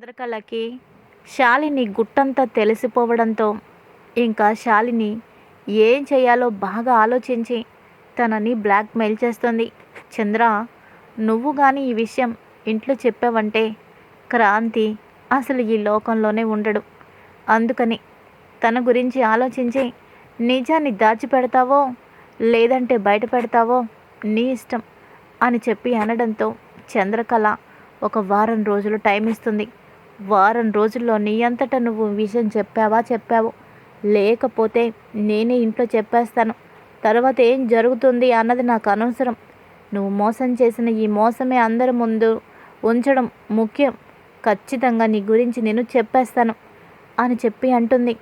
చంద్రకళకి శాలిని గుట్టంతా తెలిసిపోవడంతో ఇంకా శాలిని ఏం చేయాలో బాగా ఆలోచించి తనని బ్లాక్మెయిల్ చేస్తుంది. చంద్ర నువ్వు కానీ ఈ విషయం ఇంట్లో చెప్పావంటే క్రాంతి అసలు ఈ లోకంలోనే ఉండడు. అందుకని తన గురించి ఆలోచించి నిజాన్ని దాచిపెడతావో లేదంటే బయట పెడతావో నీ ఇష్టం అని చెప్పి అనడంతో చంద్రకళ ఒక వారం రోజులు టైం ఇస్తుంది వారం రోజుల్లో నీ అంతటా నువ్వు విషయం చెప్పావా చెప్పావు. లేకపోతే నేనే ఇంట్లో చెప్పేస్తాను. తర్వాత ఏం జరుగుతుంది అన్నది నాకు అనవసరం. నువ్వు మోసం చేసిన ఈ మోసమే అందరి ముందు ఉంచడం ముఖ్యం. ఖచ్చితంగా నీ గురించి నేను చెప్పేస్తాను అని చెప్పి అంటుంది.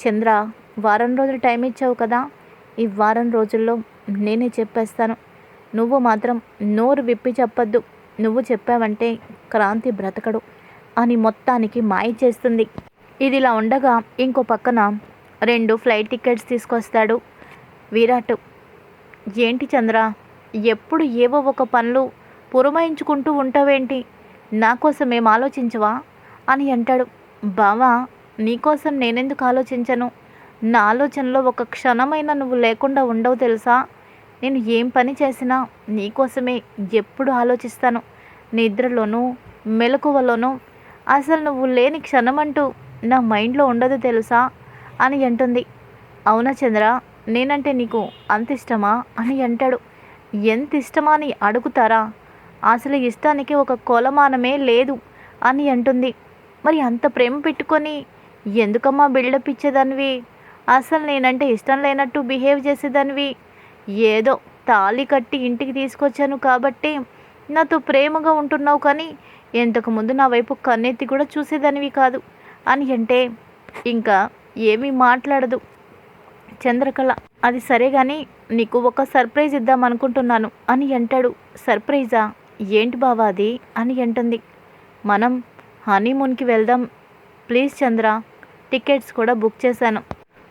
చంద్ర వారం రోజులు టైం ఇచ్చావు కదా. ఈ వారం రోజుల్లో నేనే చెప్పేస్తాను. నువ్వు మాత్రం నోరు విప్పి చెప్పొద్దు. నువ్వు చెప్పావంటే క్రాంతి బ్రతకడు. అని మొత్తానికి మాయ చేస్తుంది. ఇదిలా ఉండగా ఇంకో పక్కన రెండు ఫ్లైట్ టికెట్స్ తీసుకొస్తాడు విరాట్. ఏంటి చంద్ర ఎప్పుడు ఏవో ఒక పనులు పురమాయించుకుంటూ ఉంటావేంటి? నా కోసం ఏం ఆలోచించవా? అని అంటాడు. బావా నీకోసం నేనెందుకు ఆలోచించను? నా ఆలోచనలో ఒక క్షణమైనా నువ్వు లేకుండా ఉండవు తెలుసా? నేను ఏం పని చేసినా నీకోసమే ఎప్పుడు ఆలోచిస్తాను. నిద్రలోనూ మెలకువలోనూ అసలు నువ్వు లేని క్షణం అంటూ నా మైండ్లో ఉండదు తెలుసా? అని అంటుంది. అవునా చంద్ర నేనంటే నీకు అంత ఇష్టమా? అని అంటాడు. ఎంత ఇష్టమా అని అడుగుతారా? అసలు ఇష్టానికి ఒక కొలమానమే లేదు అని అంటుంది. మరి అంత ప్రేమ పెట్టుకొని ఎందుకమ్మా బిల్డప్ ఇచ్చేదానివి? అసలు నేనంటే ఇష్టం లేనట్టు బిహేవ్ చేసేదానివి? ఏదో తాళి కట్టి ఇంటికి తీసుకొచ్చాను కాబట్టి నాతో ప్రేమగా ఉంటున్నావు కానీ ఇంతకుముందు నా వైపు కన్నెత్తి కూడా చూసేదానివి కాదు. అని అంటే ఇంకా ఏమీ మాట్లాడదు. చంద్రకళ అది సరే కానీ నీకు ఒక సర్ప్రైజ్ ఇద్దాం అనుకుంటున్నాను అని అంటాడు. సర్ప్రైజా? ఏంటి బావా అది? అని అంటుంది. మనం హనీమూన్కి వెళ్దాం. ప్లీజ్ చంద్ర టికెట్స్ కూడా బుక్ చేశాను.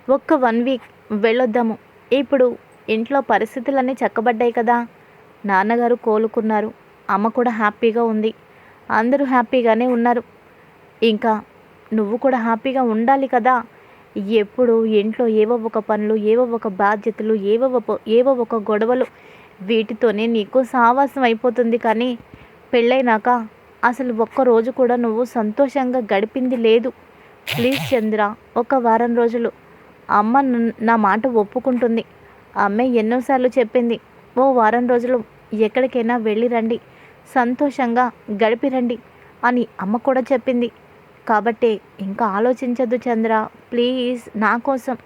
ఒక్క వన్ వీక్ వెళ్ళొద్దాము. ఇప్పుడు ఇంట్లో పరిస్థితులన్నీ చక్కబడ్డాయి కదా. నాన్నగారు కోలుకున్నారు. అమ్మ కూడా హ్యాపీగా ఉంది. అందరూ హ్యాపీగానే ఉన్నారు. ఇంకా నువ్వు కూడా హ్యాపీగా ఉండాలి కదా. ఎప్పుడు ఇంట్లో ఏవో ఒక పనులు ఏవో ఒక బాధ్యతలు ఏవో ఒక ఏవో ఒక గొడవలు వీటితోనే నీకు సావాసం అయిపోతుంది కానీ పెళ్ళైనాక అసలు ఒక్క రోజు కూడా నువ్వు సంతోషంగా గడిపింది లేదు. ప్లీజ్ చంద్ర ఒక వారం రోజులు. అమ్మ నన్- నా మాట ఒప్పుకుంటుంది. అమ్మే ఎన్నోసార్లు చెప్పింది ఓ వారం రోజులు ఎక్కడికైనా వెళ్ళి రండి. సంతోషంగా గడిపిరండి అని అమ్మ కూడా చెప్పింది. కాబట్టి ఇంకా ఆలోచించద్దు చంద్ర ప్లీజ్ నా కోసం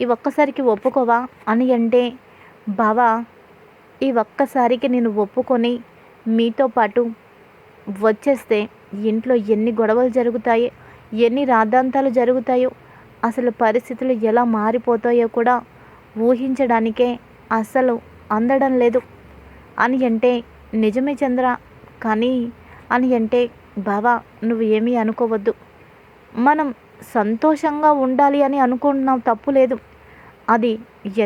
ఈ ఒక్కసారికి ఒప్పుకోవా అని అంటే బావా ఈ ఒక్కసారికి నేను ఒప్పుకొని మీతో పాటు వచ్చేస్తే ఇంట్లో ఎన్ని గొడవలు జరుగుతాయి ఎన్ని రాద్ధాంతాలు జరుగుతాయో అసలు పరిస్థితులు ఎలా మారిపోతాయో కూడా ఊహించడానికే అస్సలు అందడం లేదు అని అంటే నిజమే చంద్ర కానీ అని అంటే బావా నువ్వు ఏమీ అనుకోవద్దు. మనం సంతోషంగా ఉండాలి అని అనుకుంటున్నాం తప్పు లేదు. అది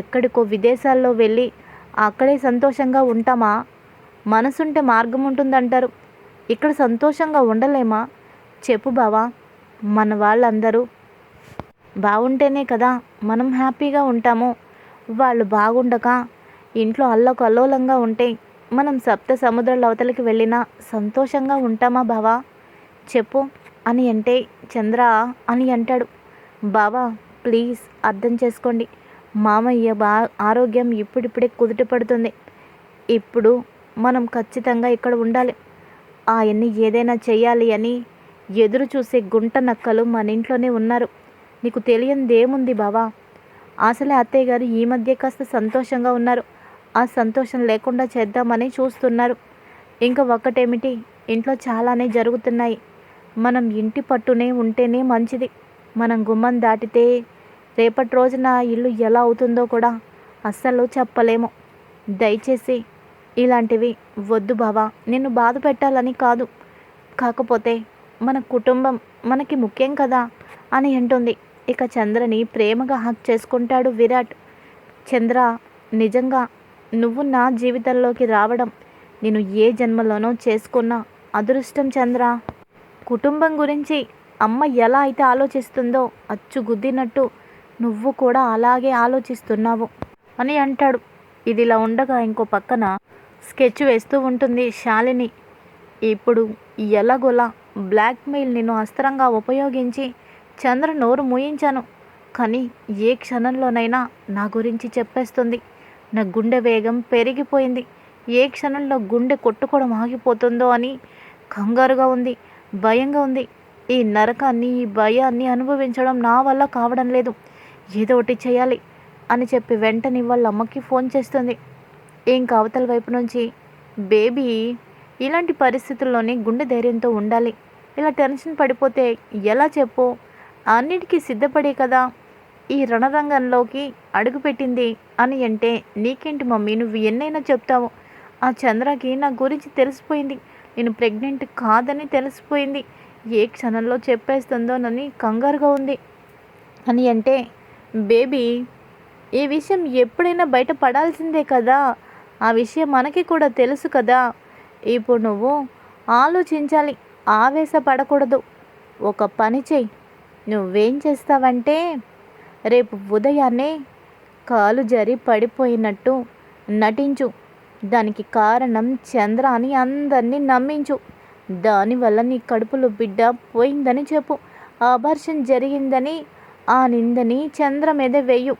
ఎక్కడికో విదేశాల్లో వెళ్ళి అక్కడే సంతోషంగా ఉంటామా? మనసుంటే మార్గం ఉంటుందంటారు ఇక్కడ సంతోషంగా ఉండలేమా? చెప్పు బావా మన వాళ్ళందరూ. బాగుంటేనే కదా మనం హ్యాపీగా ఉంటాము. వాళ్ళు బాగుండక ఇంట్లో అల్లకల్లోలంగా ఉంటే మనం సప్త సముద్రాల అవతలకి వెళ్ళినా సంతోషంగా ఉంటామా బావా? చెప్పు. అని అంటే చంద్ర అని అంటాడు. బావా ప్లీజ్ అర్థం చేసుకోండి. మామయ్య బా ఆరోగ్యం ఇప్పుడిప్పుడే కుదుట పడుతుంది. ఇప్పుడు మనం ఖచ్చితంగా ఇక్కడ ఉండాలి. ఆయన్ని ఏదైనా చేయాలి అని ఎదురు చూసే గుంట నక్కలు మన ఇంట్లోనే ఉన్నారు. నీకు తెలియందేముంది బావా? అసలే అత్తయ్య గారు ఈ మధ్య కాస్త సంతోషంగా ఉన్నారు. ఆ సంతోషం లేకుండా చేద్దామని చూస్తున్నారు. ఇంకా ఒక్కటేమిటి? ఇంట్లో చాలానే జరుగుతున్నాయి. మనం ఇంటి పట్టునే ఉంటేనే మంచిది. మనం గుమ్మం దాటితే రేపటి రోజున ఇల్లు ఎలా అవుతుందో కూడా అస్సలు చెప్పలేము. దయచేసి ఇలాంటివి వద్దు బావా. నిన్ను బాధ పెట్టాలని కాదు. కాకపోతే మన కుటుంబం మనకి ముఖ్యం కదా అని అంటుంది. ఇక చంద్రని ప్రేమగా హక్ చేసుకుంటాడు విరాట్. చంద్ర నిజంగా నువ్వు నా జీవితంలోకి రావడం నేను ఏ జన్మలోనో చేసుకున్న అదృష్టం చంద్ర. కుటుంబం గురించి అమ్మ ఎలా అయితే ఆలోచిస్తుందో అచ్చుగుద్దినట్టు నువ్వు కూడా అలాగే ఆలోచిస్తున్నావు అని అంటాడు. ఇదిలా ఉండగా ఇంకో పక్కన స్కెచ్ వేస్తూ ఉంటుంది శాలిని. ఇప్పుడు ఎలాగోలా బ్లాక్మెయిల్ నేను అస్త్రంగా ఉపయోగించి చంద్ర నోరు మూయించాను. కానీ ఏ క్షణంలోనైనా నా గురించి చెప్పేస్తుంది. నా గుండె వేగం పెరిగిపోయింది. ఏ క్షణంలో గుండె కొట్టుకోవడం ఆగిపోతుందో అని కంగారుగా ఉంది భయంగా ఉంది. ఈ నరకాన్ని ఈ భయాన్ని అనుభవించడం నా వల్ల కావడం లేదు. ఏదో ఒకటి చేయాలి అని చెప్పి వెంటనే వాళ్ళ అమ్మకి ఫోన్ చేస్తుంది. ఇంకా అవతల వైపు నుంచి? బేబీ ఇలాంటి పరిస్థితుల్లోనే గుండె ధైర్యంతో ఉండాలి. ఇలా టెన్షన్ పడిపోతే ఎలా చెప్పు? అన్నిటికీ సిద్ధపడే కదా. ఈ రణరంగంలోకి అడుగుపెట్టింది అని అంటే నీకేంటి మమ్మీ? నువ్వు ఎన్నైనా చెప్తావు. ఆ చంద్రకి నా గురించి తెలిసిపోయింది. నేను ప్రెగ్నెంట్ కాదని తెలిసిపోయింది. ఏ క్షణంలో చెప్పేస్తుందోనని కంగారుగా ఉంది. అని అంటే బేబీ ఈ విషయం ఎప్పుడైనా బయట పడాల్సిందే కదా. ఆ విషయం మనకి కూడా తెలుసు కదా. ఇప్పుడు నువ్వు ఆలోచించాలి. ఆవేశపడకూడదు. ఒక పని చెయ్యి. నువ్వేం చేస్తావంటే రేపు ఉదయాన్నే కాలు జరి పడిపోయినట్టు నటించు. దానికి కారణం చంద్ర అని అందరినీ నమ్మించు. దానివల్ల నీ కడుపులో బిడ్డ పోయిందని చెప్పు. ఆభర్షణ జరిగిందని ఆ నిందని చంద్ర మీద వేయు.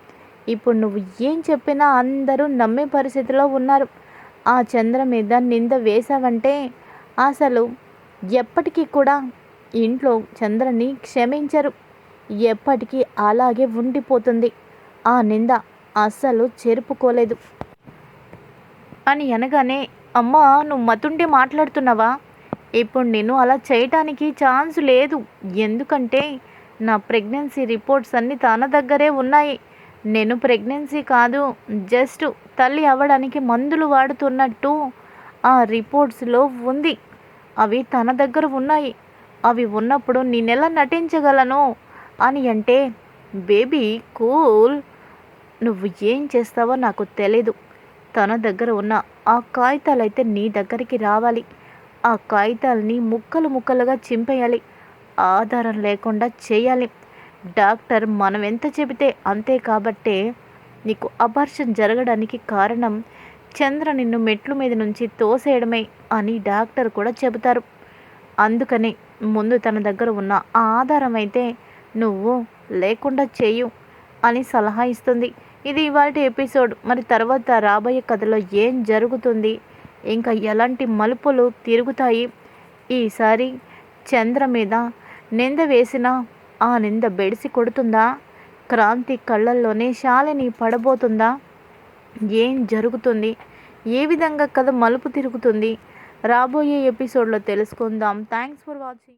ఇప్పుడు నువ్వు ఏం చెప్పినా అందరూ నమ్మే పరిస్థితిలో ఉన్నారు. ఆ చంద్ర మీద నింద వేశావంటే అసలు ఎప్పటికీ కూడా ఇంట్లో చంద్రని క్షమించరు. ఎప్పటికీ అలాగే ఉండిపోతుంది. ఆ నింద అస్సలు చేరుపుకోలేదు. అని అనగానే అమ్మా నువ్వు మతుండి మాట్లాడుతున్నావా? ఇప్పుడు నేను అలా చేయటానికి ఛాన్స్ లేదు. ఎందుకంటే నా ప్రెగ్నెన్సీ రిపోర్ట్స్ అన్నీ తన దగ్గరే ఉన్నాయి. నేను ప్రెగ్నెన్సీ కాదు జస్ట్ తల్లి అవ్వడానికి మందులు వాడుతున్నట్టు ఆ రిపోర్ట్స్లో ఉంది. అవి తన దగ్గర ఉన్నాయి. అవి ఉన్నప్పుడు నేనెలా నటించగలను? అని అంటే బేబీ కూల్. నువ్వు ఏం చేస్తావో నాకు తెలీదు. తన దగ్గర ఉన్న ఆ కాగితాలు అయితే నీ దగ్గరికి రావాలి. ఆ కాగితాలని ముక్కలు ముక్కలుగా చింపేయాలి. ఆధారం లేకుండా చేయాలి. డాక్టర్ మనం ఎంత చెబితే అంతే కాబట్టే నీకు అబార్షన్ జరగడానికి కారణం చంద్ర నిన్ను మెట్లు మీద నుంచి తోసేయడమే అని డాక్టర్ కూడా చెబుతారు. అందుకని ముందు తన దగ్గర ఉన్న ఆ ఆధారం అయితే నువ్వు లేకుండా చేయు అని సలహా ఇస్తుంది. ఇది ఇవాళ ఎపిసోడ్. మరి తర్వాత రాబోయే కథలో ఏం జరుగుతుంది? ఇంకా ఎలాంటి మలుపులు తిరుగుతాయి? ఈసారి చంద్ర మీద నింద వేసిన ఆ నింద బెడిసి కొడుతుందా? క్రాంతి కళ్ళల్లోనే శాలిని పడబోతుందా? ఏం జరుగుతుంది? ఏ విధంగా కథ మలుపు తిరుగుతుంది? రాబోయే ఎపిసోడ్లో తెలుసుకుందాం. Thanks for watching.